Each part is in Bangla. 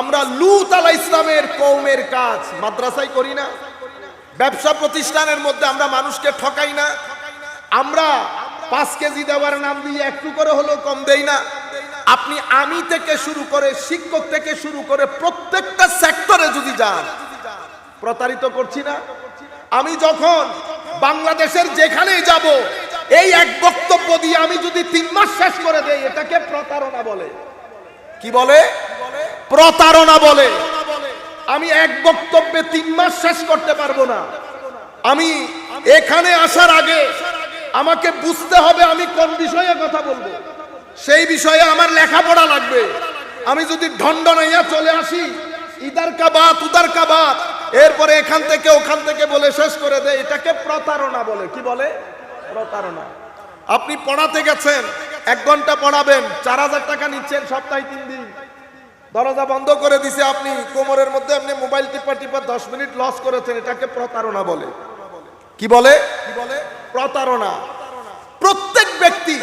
আমরা লুত আলা ইসলামের কৌমের কাজ মাদ্রাসায় করি না। ব্যবসা প্রতিষ্ঠানের মধ্যে আমরা মানুষকে ঠকাই না। আমরা পাঁচ কেজি দেওয়ার নাম দিয়ে একটু করে হলেও কম দেই না। আপনি আমি থেকে শুরু করে, শিক্ষক থেকে শুরু করে প্রত্যেকটা সেক্টরে যদি যান, প্রতারিত করছি না। আমি যখন বাংলাদেশের যেখানেই যাব, এই এক বক্তব্য দিয়ে আমি যদি তিন মাস শেষ করে দেই, এটাকে প্রতারণা বলে। কি বলে? প্রতারণা বলে। আমি এক বক্তব্যে তিন মাস শেষ করতে পারব না। আমি এখানে আসার আগে আমাকে বুঝতে হবে আমি কোন বিষয়ে কথা বলব। সেই বিষয়ে আমার লেখাপড়া লাগবে। আমি যদি ঢন্ড নাইয়া চলে আসি, ইদার কা বাত, উদার কা বাত, এরপরে এখান থেকে, ওখান থেকে বলে শেষ করে দেয়। এটাকে প্রতারণা বলে। কি বলে? প্রতারণা। আপনি পড়াতে গেছেন, এক ঘণ্টা পড়াবেন, চার হাজার টাকা নিচ্ছেন, সপ্তাহে তিন দিন। দরজা বন্ধ করে দিছে আপনি। কোমরের মধ্যে আপনি মোবাইল টিপা টিপা দশ মিনিট লস করেছেন এটাকে প্রতারণা বলে। কি বলে? কি বলে? প্রতারণা। প্রত্যেক ব্যক্তি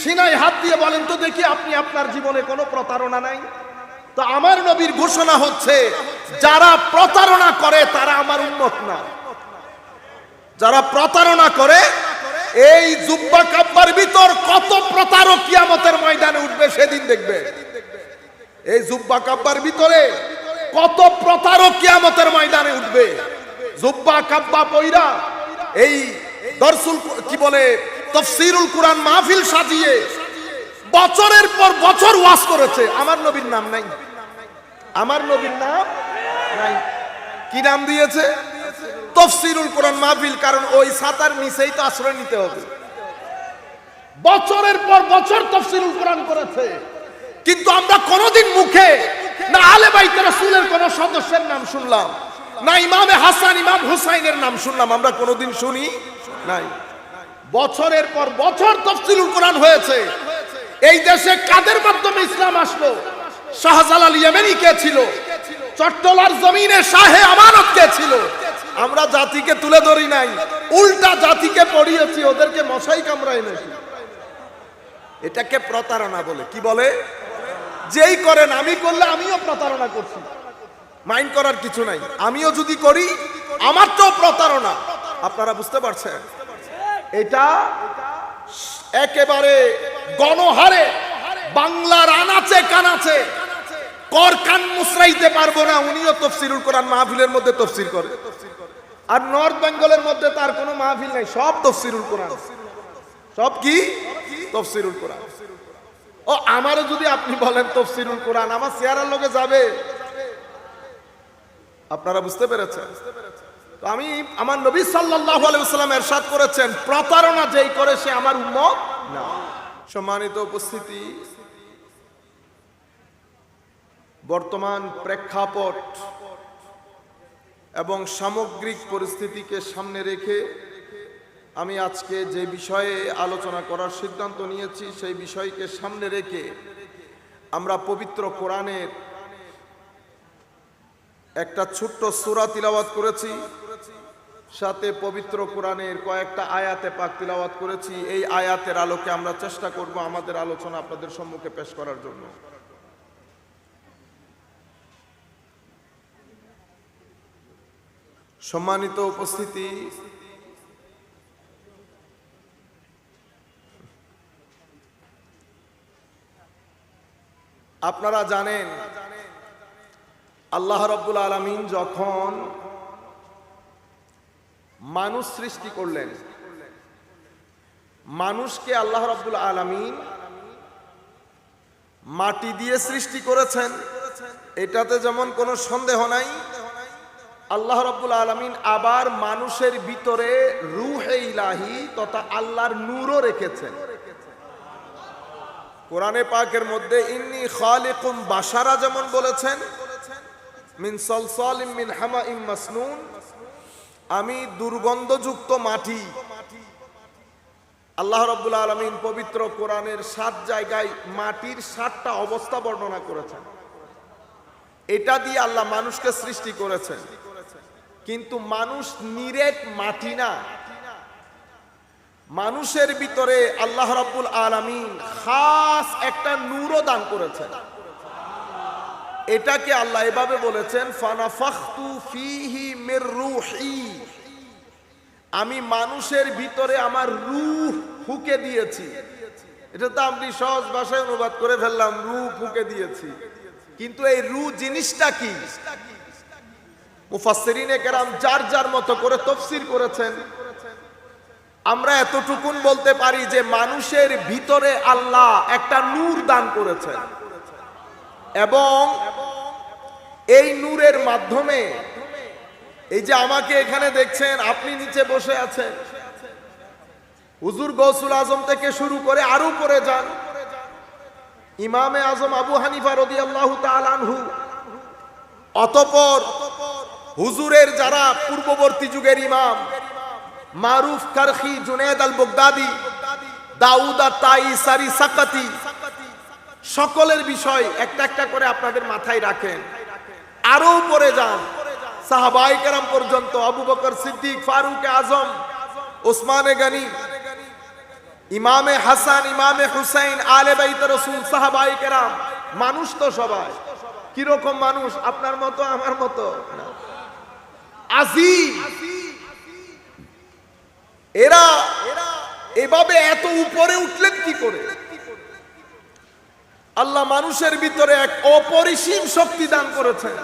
সিনায় হাত দিয়ে বলেন তো দেখি আপনি আপনার জীবনে কোনো প্রতারণা নাই? তো আমার নবীর ঘোষণা হচ্ছে যারা প্রতারণা করে তারা আমার উন্মত না। যারা প্রতারণা করে এই জুব্বা কাব্বার ভিতর কত প্রতারক কিয়ামতের ময়দানে উঠবে সেদিন দেখবে। এই জুব্বা কাব্বার ভিতরে কত প্রতারক কিয়ামতের ময়দানে উঠবে। জুব্বা কাব্বা পইরা এই দর্শুল কি বলে, তফসিরুল কোরআন মাহফিল সাজিয়ে বছরের পর বছর ওয়াজ করেছে। আমার নবীর নাম নাই। আমার নবীর নাম নাই। কি নাম দিয়েছে? তফসিরুল কোরআন মাহফিল, কারণ ওই সাতার নিচেই তো আশ্রয় নিতে হবে। বছরের পর বছর তফসিরুল কোরআন করেছে। কিন্তু আমরা কোনোদিন মুখে না আলে বাইতে রাসূলের কোন সদস্যের নাম শুনলাম, না ইমামে হাসান, ইমাম হুসাইনের নাম শুনলাম, আমরা কোনোদিন শুনি নাই। বছরের পর বছর তফসিলুল কোরআন হয়েছে। এই দেশে কাদের মাধ্যমে ইসলাম আসলো? শাহজালাল ইয়েমেনি কে ছিল? চট্টলার জমিনে শাহে আমানত কে ছিল? আমরা জাতিকে তুলে ধরি নাই, উল্টা জাতিকে পড়িয়েছি, ওদেরকে মশাই কামড়াই নাকি এটাকে প্রতারণা বলে। কি বলে? যেই করেন, আমি করলে আমিও প্রতারণা করছি। মাইন্ড করার কিছু নাই। আমিও যদি করি, আমার তো প্রতারণা। আপনারা বুঝতে পারছেন? এটা একেবারে গণহারে। বাংলার আনাচে কানাচে। কর কান মুসরাইতে পারব না, উনিও তফসিরুল কোরআন মাহফিলের মধ্যে তফসিল করে। আর নর্থ বেঙ্গলের মধ্যে তার কোনো মাহফিল নাই, সব তফসিরুল কোরআন। সব কি? তফসিরুল কোরআন। ও আমারও যদি আপনি বলেন তফসিরুল কোরআন, আমার চেয়ারের লোকে যাবে। আপনারা বুঝতে পেরেছেন? তো আমি আমার নবী সাল্লাল্লাহু আলাইহি ওয়াসাল্লাম এরশাদ করেছেন, প্রতারণা যেই করে সে আমার উম্মত না। সম্মানিত উপস্থিতি, বর্তমান প্রেক্ষাপট এবং সামগ্রিক পরিস্থিতিকে সামনে রেখে আমি আজকে যে বিষয়ে আলোচনা করার সিদ্ধান্ত নিয়েছি, সেই বিষয়কে সামনে রেখে আমরা পবিত্র কোরআনের একটা ছোট্ট সূরা তিলাওয়াত করেছি, সাথে পবিত্র কোরআনের কয়েকটা আয়াতে পাক তিলাওয়াত করেছি। এই আয়াতের আলোকে আমরা চেষ্টা করব আমাদের আলোচনা আপনাদের সম্মুখে পেশ করার জন্য। সম্মানিত উপস্থিতি আপনারা জানেন, আল্লাহ রব্বুল আলমিন যখন মানুষ সৃষ্টি করলেন, মানুষকে আল্লাহ রব্বুল আলমিন মাটি দিয়ে সৃষ্টি করেছেন, এটাতে যেমন কোনো সন্দেহ নাই, আল্লাহ রব্বুল আলমিন আবার মানুষের ভিতরে রুহে ইলাহি তথা আল্লাহর নূরও রেখেছেন। কোরআনে পাকের মধ্যে ইন্নি খালিকুম বাসারা যেমন বলেছেন, মিন সলসলিম মিন হামা ইম মাসনুন, আমি দুর্গন্ধযুক্ত মাটি। আল্লাহ রব্বুল আলমিন পবিত্র কোরআনের সাত জায়গায় মাটির সাতটা অবস্থা বর্ণনা করেছেন। এটা দিয়ে আল্লাহ মানুষকে সৃষ্টি করেছেন। কিন্তু মানুষ নিরেট মাটি না। মানুষের ভিতরে আল্লাহ রাব্বুল আলামিন খাস একটা নূরও দান করেছেন। এটাকে আল্লাহ এভাবে বলেছেন, ফানাফাখতু ফিহি মির রূহি। আমি মানুষের ভিতরে আমার রূহ ফুকে দিয়েছি। এটা তো আপনি সহজ ভাষায় অনুবাদ করে ফেললাম রু ফুকে দিয়েছি। কিন্তু এই রু জিনিসটা কি? মুফাসসিরিনে কেরাম যার যার মতো করে তফসির করেছেন। আমরা এতটুকুন বলতে পারি যে মানুষের ভিতরে আল্লাহ একটা নূর দান করেছেন। এবং এই নূরের মাধ্যমে এই যে আমাকে এখানে দেখছেন, আপনি নিচে বসে আছেন। হুজুর গৌসুল আজম থেকে শুরু করে আরও পরে যান। ইমামে আজম আবু হানিফা রদি আল্লাহ আনহু। অতপর হুজুরের যারা পূর্ববর্তী যুগের ইমাম মারুফ, কারখি, জুনেদ আল বগদাদি দাউদা তাই সারি সাকাতি, সকলের বিষয় একটা একটা করে আপনাদের মাথায় রাখেন। আরও পরে যান। সাহাবাই কেরাম পর্যন্ত, আবু বকর সিদ্দিক ফারুক আজম, ওসমানে গনি, ইমামে হাসান, ইমামে হুসাইন, আলে বাইত রসুল, সাহাবাই কেরাম, মানুষ তো সবাই। কীরকম মানুষ? আপনার মতো, আমার মতো। না। এরা এভাবে এত উপরে উঠলেন কি করে? আল্লাহ মানুষের ভিতরে এক অপরিসীম শক্তি দান করেছেন।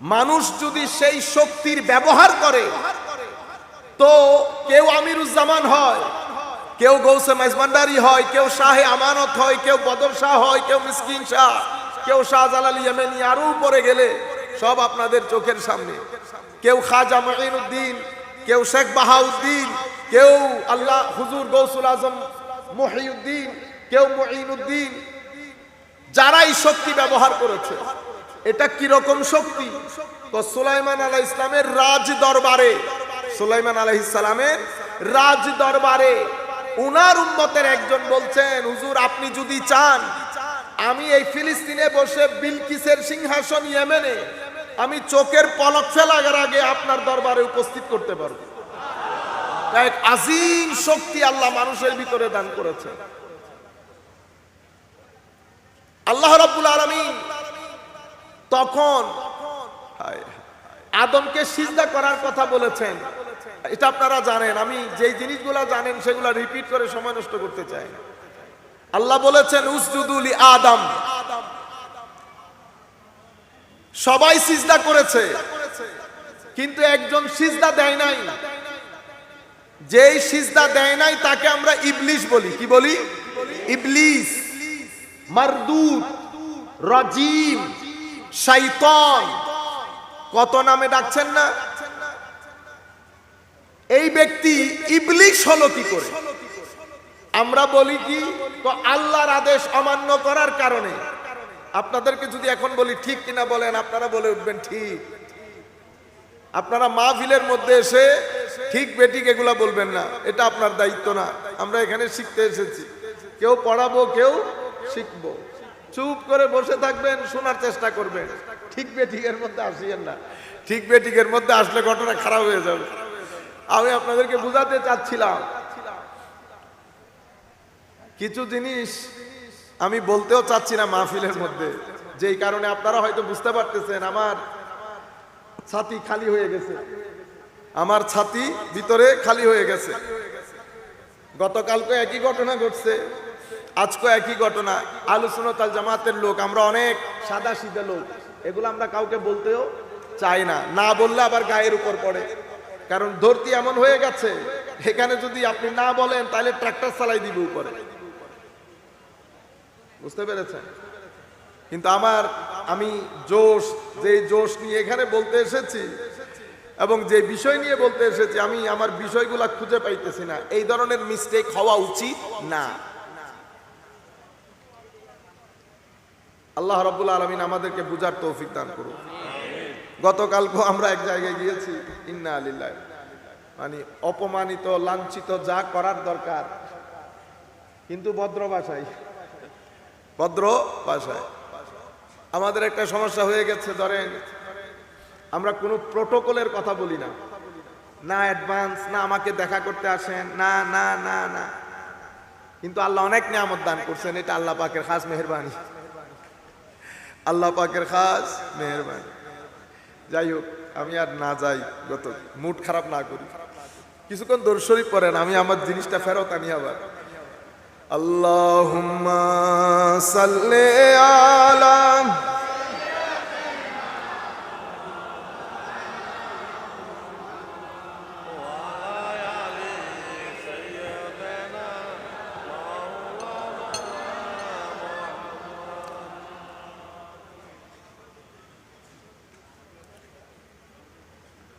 মানুষ যদি সেই শক্তির ব্যবহার করে, তো কেউ আমিরুজ্জামান হয়, কেউ গৌসে মাইজমান্ডারি হয়, কেউ শাহে আমানত হয়, কেউ বদর শাহ হয়, কেউ মিসকিন শাহ, কেউ শাহজালাল ইয়েমেনি আরও উপরে গেলে সব আপনাদের চোখের সামনে। কেউ খাজা মঈনুদ্দিন কেউ শেখ বাহাউদ্দিন, কেউ আল্লাহ হুজুর গৌসুল আজম মহিউদ্দিন, কেউ মঈনুদ্দিন যারা এই শক্তি ব্যবহার করেছে, এটা কি রকম শক্তি? তো সুলাইমান আলাহ ইসলামের রাজ দরবারে, সুলাইমান আলাহ ইসলামের রাজ দরবারে উনার উম্মতের একজন বলছেন, হুজুর, আপনি যদি চান, আমি এই ফিলিস্তিনে বসে বিলকিসের সিংহাসন ইয়েমেনে আমি চোখের পলক ফেলার আগে আপনার দরবারে উপস্থিত করতে পারব। এক আজিম শক্তি আল্লাহ মানুষের ভিতরে দান করেছে। আল্লাহ রাব্বুল আলামিন তখন আদমকে সিজদা করার কথা বলেছেন। এটা আপনারা জানেন, আমি যেই জিনিসগুলো জানেন সেগুলো রিপিট করে সময় নষ্ট করতে চাই। আল্লাহ বলেছেন উসজুদুলি আদম। সবাই সিজদা করেছে। কিন্তু একজন সিজদা দেয় নাই। যেই সিজদা দেয় নাই তাকে আমরা ইবলিশ বলি। কি বলি? ইবলিস মারদুদ রাজিম, শাইতান। কত নামে ডাকছেন না? এই ব্যক্তি ইবলিশ হলো কি করে? আমরা বলি কি, আল্লাহর আদেশ অমান্য করার কারণে। আপনাদেরকে যদি এখন বলি, ঠিক কিনা বলেন? আপনারা বলে উঠবেন, ঠিক। আপনারা মাহফিলের মধ্যে এসে ঠিক বেঠিক এগুলা বলবেন না, এটা আপনার দায়িত্ব না। আমরা এখানে শিখতে এসেছি। কেউ পড়াবো, কেউ শিখব। চুপ করে বসে থাকবেন, শোনার চেষ্টা করবেন। ঠিক বেটিকের মধ্যে আসিয়েন না। ঠিক বেটিকের মধ্যে আসলে ঘটনা খারাপ হয়ে যাবে। আমি আপনাদেরকে বুঝাতে চাচ্ছিলাম। কিছু জিনিস আমি বলতেও চাচ্ছি না মাহফিলের মধ্যে। যেই কারণে আপনারা হয়তো বুঝতে পারতেছেন, আমার ছাতি খালি হয়ে গেছে। আমার ছাতি ভিতরে খালি হয়ে গেছে। গতকালকে একই ঘটনা ঘটছে আজকে একই ঘটনা। আলোচনাতাল জামাতের লোক, আমরা অনেক সাদা সিধে লোক। এগুলো আমরা কাউকে বলতেও চাই না। না বললে আবার গায়ের উপর পড়ে। কারণ ধরতি এমন হয়ে গেছে, এখানে যদি আপনি না বলেন, তাহলে ট্রাক্টর চালাই দিবে উপরে। বুঝতে পেরেছেন? কিন্তু আমার, আমি জোশ, যে জোশ নিয়ে এখানে বলতে এসেছি এবং যে বিষয় নিয়ে বলতে এসেছি, আমি আমার বিষয়গুলা খুঁজে পাইতেছি না। এই ধরনের মিস্টেক হওয়া উচিত না। আল্লাহ রাব্বুল আলমিন আমাদেরকে বুঝার তৌফিক দান করুন গতকালকে আমরা এক জায়গায় গিয়েছি, ইন্না আলিল্লাহ মানে অপমানিত, লাঞ্ছিত যা করার দরকার। কিন্তু ভদ্র ভাষায় ভদ্র ভাষায়। আমাদের একটা সমস্যা হয়ে গেছে, ধরেন। আমরা কোনো প্রোটোকলের কথা বলি না। না অ্যাডভান্স, না আমাকে দেখা করতে আসেন, না না না না। কিন্তু আল্লাহ অনেক নিয়ামত দান করছেন, এটা আল্লাহ পাকের খাস মেহরবানি। আল্লাহ পাকের খাস মেহরবানি। যাই হোক, আমি আর না যাই গত মুড খারাপ না করি। কিছুক্ষণ দর্শরী পড়েন, আমি আমার জিনিসটা ফেরত আনি আবার। আল্লাহুম্মা সাল্লি আলা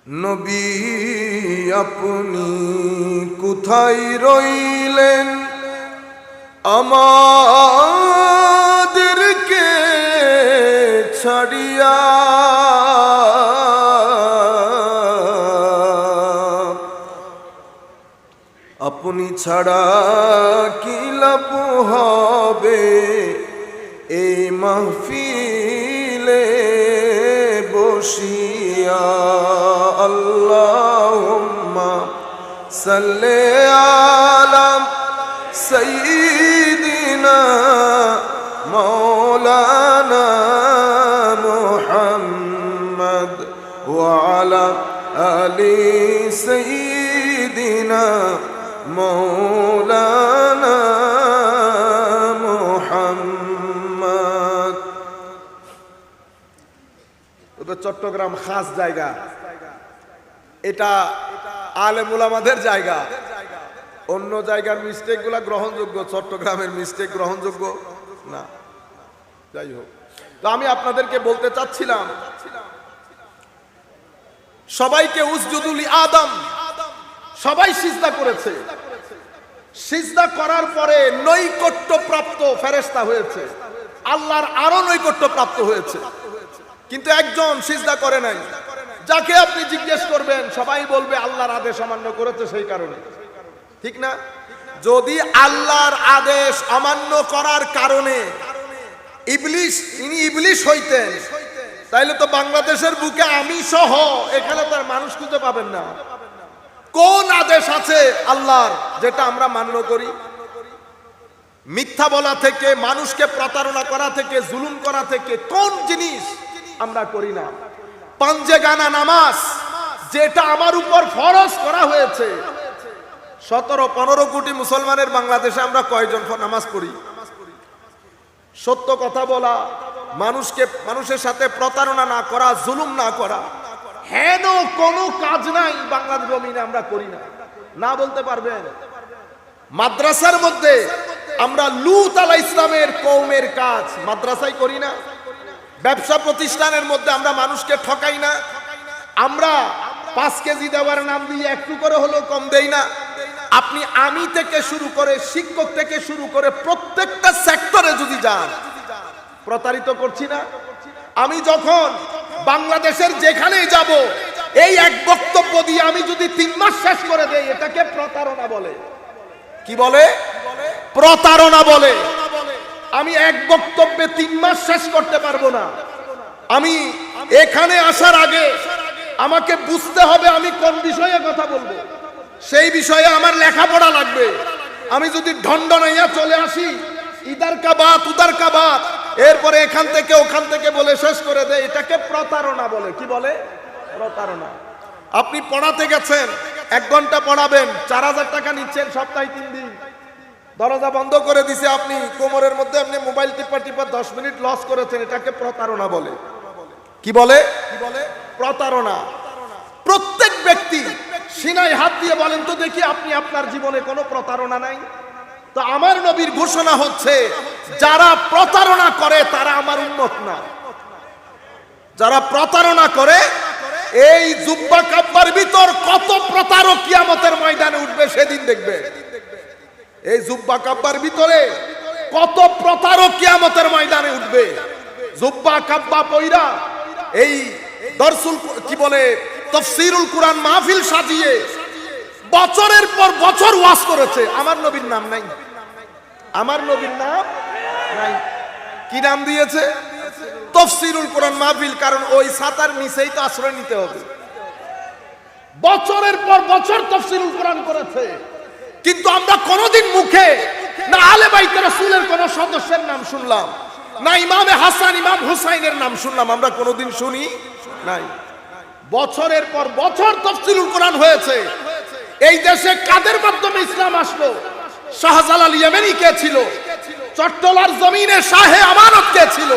নবী আপনি কোথায় রইলেন আমাদেরকে ছাড়িয়া আপনি ছাড়া কি লাভ হবে এই মাহফিলে বসিয়া? আল্লাহুম্মা সাল্লি আলা সাইয়্যিদিনা মাওলানা মুহাম্মদ আলা সাইয়্যিদিনা মাওলানা মুহাম্মদ। চট্টগ্রাম খাস জায়গা। এটা আলেমুল আমাদের জায়গা। অন্য জায়গার মিস্টেকগুলা গ্রহণযোগ্য? চট্টগ্রামের মিস্টেক গ্রহণযোগ্য? না। যাই হোক। তো আমি আপনাদেরকে বলতে চাচ্ছিলাম, সবাইকে উসজুদুল আদম, সবাই সিজদা করেছে। সিজদা করার পরে নৈকট্য প্রাপ্ত ফেরেস্তা হয়েছে। আল্লাহর আরও নৈকট্য প্রাপ্ত হয়েছে। কিন্তু একজন সিজদা করে নাই। যাকে আপনি জিজ্ঞেস করবেন, সবাই বলবে আল্লাহর আদেশ অমান্য করেছে সেই কারণে। ঠিক না? যদি আল্লাহর আদেশ অমান্য করার কারণে ইবলিশ, ইনি ইবলিশ হইতেন, তাইলে তো বাংলাদেশের বুকে আমি সহ এখানে তার মানুষ খুঁজে পাবেন না। কোন আদেশ আছে আল্লাহর যেটা আমরা মান্য করি? মিথ্যা বলা থেকে, মানুষকে প্রতারণা করা থেকে, জুলুম করা থেকে কোন জিনিস আমরা করি না। পাঞ্জে গানা নামাজ, যেটা আমার উপর ফরজ করা হয়েছে সতেরো, পনেরো কোটি মুসলমানের বাংলাদেশে আমরা কয়জন নামাজ পড়ি? সত্য কথা বলা, মানুষকে, মানুষের সাথে প্রতারণা না করা, জুলুম না করা, হেন কোনো কাজ নাই বাংলাদেশ জমিনে আমরা করি না। না বলতে পারবেন? মাদ্রাসার মধ্যে আমরা লুত আলা ইসলামের কৌমের কাজ মাদ্রাসায় করি না। ব্যবসা প্রতিষ্ঠানের মধ্যে আমরা মানুষকে ঠকাই না। আমরা পাঁচ কেজি দেওয়ার নাম দিয়ে একটু করে হলেও কম দেই না। আপনি আমি থেকে শুরু করে শিক্ষক থেকে শুরু করে প্রত্যেকটা সেক্টরে যদি যান, প্রতারিত করছি না। আমি যখন বাংলাদেশের যেখানেই যাব, এই এক বক্তব্য দিয়ে আমি যদি তিন মাস শেষ করে দেই, এটাকে প্রতারণা বলে। কি বলে? প্রতারণা বলে। আমি এক বক্তব্যে তিন মাস শেষ করতে পারব না। আমি এখানে আসার আগে আমাকে বুঝতে হবে আমি কোন বিষয়ে কথা বলব। সেই বিষয়ে আমার লেখাপড়া লাগবে। আমি যদি ঢন্ডনাইয়া চলে আসি ইদার কাবাত উদার কাবাত এরপরে এখান থেকে, ওখান থেকে বলে শেষ করে দেয়। এটাকে প্রতারণা বলে। কি বলে? প্রতারণা। আপনি পড়াতে গেছেন, এক ঘণ্টা পড়াবেন, চার হাজার টাকা নিচ্ছেন সপ্তাহে তিন দিন। দরজা বন্ধ করে দিছে আপনি, কোমরের মধ্যে আপনি মোবাইল টিপা টিপা দশ মিনিট লস করেছেন, এটাকে প্রতারণা বলে। কি বলে? কি বলে? প্রতারণা। প্রত্যেক ব্যক্তি সিনায় হাত দিয়ে বলেন, তো দেখি আপনি আপনার জীবনে কোনো প্রতারণা নাই? তো আমার নবীর ঘোষণা হচ্ছে, যারা প্রতারণা করে, তারা আমার উন্মত না। যারা প্রতারণা করে, এই জুব্বা কাব্বার ভিতর কত প্রতারক কিয়ামতের ময়দানে উঠবে সেদিন দেখবে। এই জুব্বা কাব্বার ভিতরে কত প্রতারক কিয়ামতের ময়দানে উঠবে। জুব্বা কাব্বা পইরা এই দর্শুল কি বলে তফসিরুল কুরআন মাহফিল সাজিয়ে বছরের পর বছর ওয়াজ করেছে। আমার নবীর নাম নাই। আমার নবীর নাম নাই। কি নাম দিয়েছে? তফসিরুল কোরআন মাহফিল, কারণ ওই সাতার নিচেই তো আশ্রয় নিতে হবে। বছরের পর বছর তফসিরুল কোরআন করেছে। কিন্তু আমরা কোনোদিন মুখে না আলে বাইতে রাসূলের কোন সদস্যের নাম শুনলাম, না ইমামে হাসান, ইমাম হুসাইনের নাম শুনলাম, আমরা কোনোদিন শুনি নাই। বছরের পর বছর তফসিলুল কোরআন হয়েছে। এই দেশে কাদের মাধ্যমে ইসলাম আসলো? শাহজালাল ইয়েমেনি কে ছিল? চট্টলার জমিনে শাহে আমানত কে ছিল?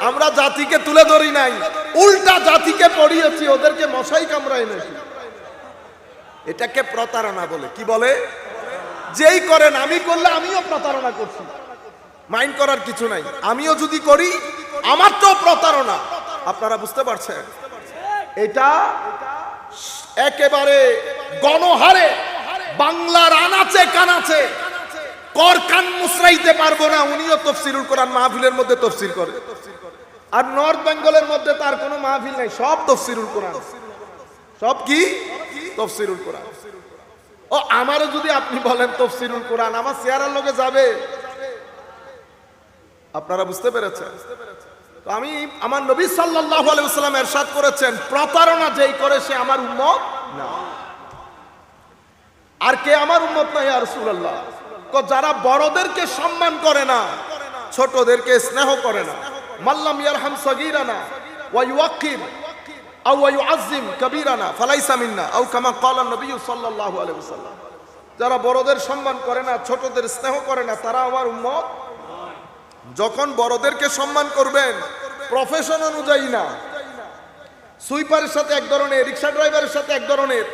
আমরা জাতিকে তুলে ধরি নাই। উল্টা জাতিকে পড়িয়েছি, ওদেরকে মশাই কামড়াই নাকি এটাকে প্রতারণা বলে। কি বলে? যেই করেন, আমি করলে আমিও প্রতারণা করছি। মাইন্ড করার কিছু নাই। আমিও যদি করি, আমার তো প্রতারণা। আপনারা বুঝতে পারছেন? এটা একেবারে গণহারে, বাংলার আনাচে কানাচে, কর কান মুসরাইতে পারব না, উনিও তফসিরুল কোরআন মাহফিলের মধ্যে তফসির করে। আর নর্থ বেঙ্গলের মধ্যে তার কোনো মাহফিল নাই, সব তফসিরুল কোরআন। সব কি? তফসিরুল কোরআন। ও, আমারও যদি আপনি বলেন তফসিরুল কোরআন, আমার চেয়ারের লোকে যাবে। আপনারা বুঝতে পেরেছেন? তো আমি, আমার নবী সাল্লাল্লাহু আলাইহি ওয়াসাল্লাম এরশাদ করেছেন, প্রতারণা যেই করে সে আমার উম্মত না। আর কে আমার উম্মত না, ইয়া রাসূলুল্লাহ? যারা বড়দেরকে সম্মান করে না, ছোটদেরকে স্নেহ করে না, মাল্লাম ইয়ারহাম সগীরানা ওয়া ইউওয়াক্কির আও ওয়া ইউআযযিম কবীরানা ফালাইসা মিন্না, আও কামা ক্বালা নবী সাল্লাল্লাহু আলাইহি যারা বড়দের সম্মান করে না, ছোটদের স্নেহ করে না, তারা আমার উম্মত যখন বড়দেরকে সম্মান করবেন প্রফেশন অনুযায়ী না। সুইপারের সাথে এক ধরনের রিক্সা ড্রাইভারের সাথে এক ধরনের,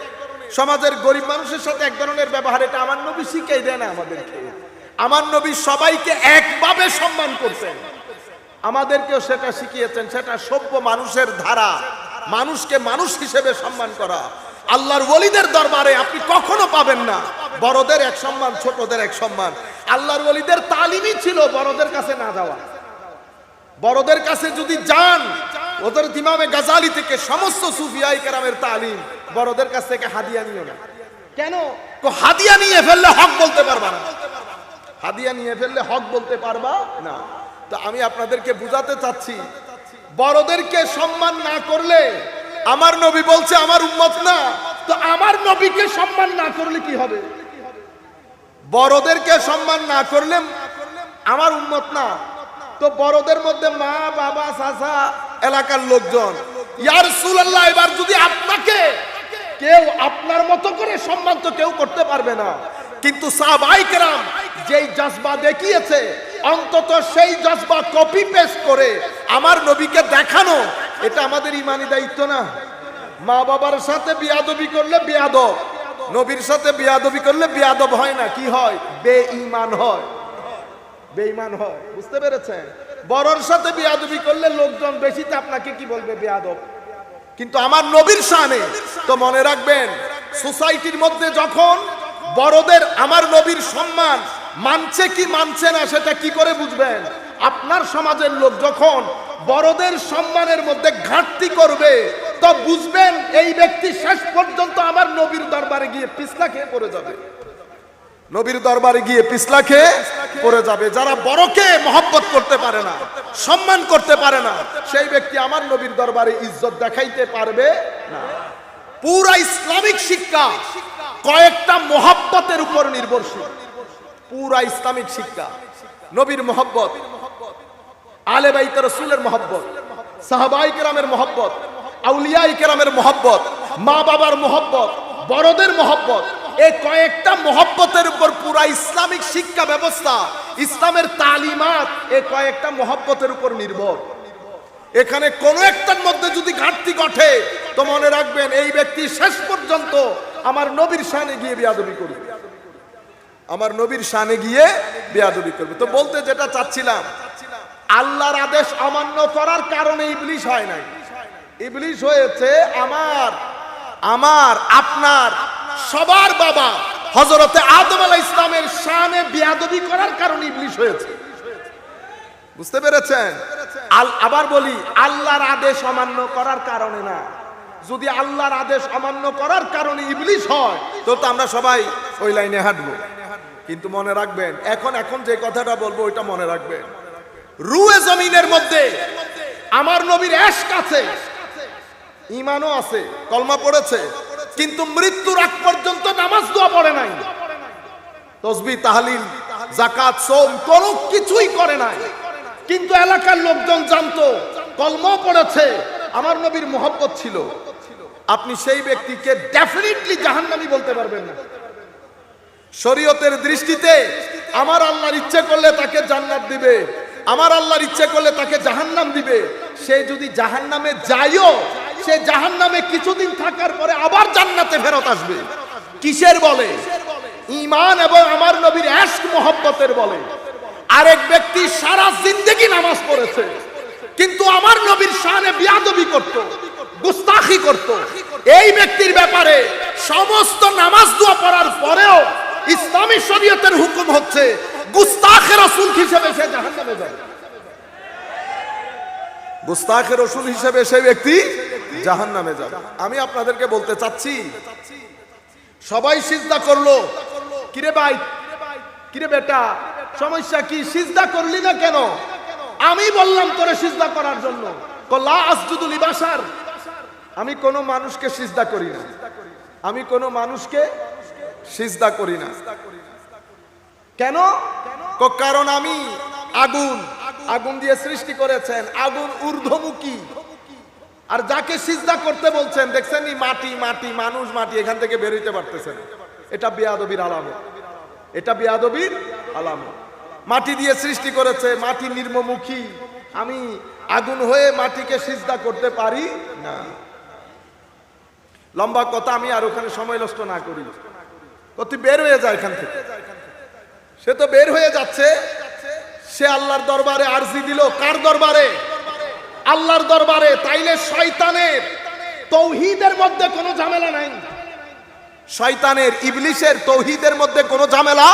সমাজের গরিব মানুষের সাথে এক ধরনের ব্যবহার, এটা আমার নবী শিখিয়ে দেয় না আমাদেরকে। আমার নবী সবাইকে একভাবে সম্মান করতেন। আমাদেরকেও সেটা শিখিয়েছেন, সেটা সভ্য মানুষের ধারা। মানুষকে মানুষ হিসেবে সম্মান করা। আল্লাহর ওলিদের দরবারে আপনি কখনো পাবেন না। বড়দের এক সম্মান ছোটদের এক সম্মান। আল্লাহর ওলিদের তালিমই ছিল বড়দের কাছে না যাওয়া। বড়দের কাছে যদি যান ওদের ইমামে গাজালি থেকে সমস্ত সুফিয়াই কেরামের তালিম। বড়দের কাছ থেকে হাদিয়া নিও না। কেন? তো হাদিয়া নিয়ে ফেললে হক বলতে পারবা না। হাদিয়া নিয়ে ফেললে হক বলতে পারবা না। তো আমি আপনাদেরকে বুঝাতে চাচ্ছি বড়দেরকে সম্মান না করলে আমার নবী বলছে আমার উম্মত না। তো আমার নবীকে সম্মান না করলে কি হবে? বড়দেরকে সম্মান না করলে আমার উন্মত না। তো বড়দের মধ্যে মা বাবা চাচা এলাকার লোকজন। ইয়ার সুলাল্লাহ এবার যদি আপনাকে কেউ আপনার মতো করে সম্মান তো কেউ করতে পারবে না। কিন্তু সাহবাইকরাম যেই জজবা দেখিয়েছে অন্তত সেই জজবা কপি পেস্ট করে আমার নবীকে দেখানো, এটা আমাদের ইমানি দায়িত্ব না। মা বাবার সাথে বিয়াদবি করলে বিয়াদব, নবীর সাথে বিয়াদবি করলে বিয়াদব হয় না, কি হয়? বেঈমান হয়। বেঈমান হয়, বুঝতে পেরেছেন? বড়র সাথে বিয়াদবি করলে লোকজন বেশিতে আপনাকে কি বলবে? বেয়াদব। কিন্তু আমার নবীর শানে, তো মনে রাখবেন সোসাইটির মধ্যে যখন বড়দের আমার নবীর সম্মান মানছে কি মানছে না সেটা কি করে বুঝবেন? আপনার সমাজের লোক যখন বড়দের সম্মানের মধ্যে ঘাটতি করবে, তো বুঝবেন এই ব্যক্তি শেষ পর্যন্ত আমার নবীর দরবারে গিয়ে পিছলা খেয়ে পড়ে যাবে। নবীর দরবারে গিয়ে পিছলা খেয়ে পড়ে যাবে। যারা বড়কে মহব্বত করতে পারে না, সম্মান করতে পারে না, সেই ব্যক্তি আমার নবীর দরবারে ইজ্জত দেখাইতে পারবে না। পুরা ইসলামিক শিক্ষা কয়েকটা মহাব্বতের উপর নির্ভরশীল। পুরা ইসলামিক শিক্ষা, নবীর মহব্বত, আলে বাইতে রসুলের মহব্বত, সাহাবাই কেরামের মহব্বত, আউলিয়াই কেরামের মহব্বত, মা বাবার মহব্বত, বড়দের মহব্বত এই কয়েকটা মহব্বতের উপর পুরা ইসলামিক শিক্ষা ব্যবস্থা, ইসলামের তালিমাত এই কয়েকটা মহব্বতের উপর নির্ভর। এখানে কোনো একটার মধ্যে যদি ঘাটতি ঘটে, তো মনে রাখবেন এই ব্যক্তি শেষ পর্যন্ত আমার নবীর শানে গিয়ে বিয়াদবি করবে। আমার নবীর শানে গিয়ে বেয়াদবি করবে। তো বলতে যেটা চাচ্ছিলাম, আল্লাহর আদেশ অমান্য করার কারণে ইবলিশ হয় নাই। ইবলিশ হয়েছে আমার আমার, আপনার, সবার বাবা হজরতে আদম আলাহ ইসলামের শানে বিয়াদবি করার কারণে ইবলিশ হয়েছে। বুঝতে পেরেছেন? আল, আবার বলি, আল্লাহর আদেশ অমান্য করার কারণে না। যদি আল্লাহর আদেশ অমান্য করার কারণে ইবলিশ হয়, তো তো আমরা সবাই ওই লাইনে হাঁটবো। কিন্তু মনে রাখবেন, এখন এখন যে কথাটা বলব, ওইটা মনে রাখবেন। রুয়ে জমিনের মধ্যে আমার নবীর এশ কাছে ইমানও আছে, কলমা পড়েছে, কিন্তু মৃত্যুর আগ পর্যন্ত নামাজ দোয়া পড়ে নাই। তসবি, তাহলিল জাকাত সোম কোনো কিছুই করে নাই। কিন্তু এলাকার লোকজন জানতো কলম পড়েছে, আমার নবীর মোহব্বত ছিল। আপনি সেই ব্যক্তিকে ডেফিনেটলি জাহান্নামী বলতে পারবেন না। শরীয়তের দৃষ্টিতে আমার আল্লাহর ইচ্ছে করলে তাকে জান্নাত দিবে, আমার আল্লাহর ইচ্ছে করলে তাকে জাহান্নাম দিবে। সে যদি জাহান্নামে যায়ও, সে জাহান্নামে কিছুদিন থাকার পরে আবার জান্নাতে ফেরত আসবে। কিসের বলে? ঈমান এবং আমার নবীর এশক মোহব্বতের বলে। আরেক ব্যক্তি সারা জিন্দেগি নামাজ পড়েছে, কিন্তু আমার নবীর শানে বিয়াদবি করত, গুস্তাখি করত। এই ব্যক্তির ব্যাপারে সমস্ত নামাজ দোয়া পড়ার পরেও ইসলামী শরীয়তের হুকুম হচ্ছে, গুস্তাখে রসুল হিসেবে সে জাহান্নামে যাবে। গুস্তাখে রসুল হিসেবে সেই ব্যক্তি জাহান্নামে যাবে। আমি আপনাদেরকে বলতে চাচ্ছি, সবাই সিজদা করল। কিরে ভাই? কিরে বেটা? সমস্যা কি? সিজদা করলি না কেন? আমি বললাম তোরে সিজদা করার জন্য। কল্লা আসজুদুল ইবাসার আমি কোনো মানুষকে সিজদা করি না। আমি কোনো মানুষকে সিজদা করি না। কেন? কারণ আমি আগুন আগুন দিয়ে সৃষ্টি করেছেন। আগুন ঊর্ধ্বমুখী। আর যাকে সিজদা করতে বলছেন দেখছেন মাটি মাটি মানুষ মাটি এখান থেকে বেরোইতে পারতেছেন। এটা বেয়াদবির আলামত। এটা বেয়াদবির আলামত। মাটি দিয়ে সৃষ্টি করেছে মাটি নির্মমুখী। আমি আগুন হয়ে মাটিকে সিজদা করতে পারি না। লম্বা কথা আমি আর ওখানে সময় নষ্ট না করি। কত বের হয়ে যায় এখান থেকে। সে তো বের হয়ে যাচ্ছে। সে আল্লাহর দরবারে আরজি দিল। কার দরবারে? আল্লাহর দরবারে। তাইলে শয়তানের, তৌহিদের মধ্যে কোনো ঝামেলা নাই। শয়তানের, ইবলিশের, তৌহিদের মধ্যে কোনো ঝামেলা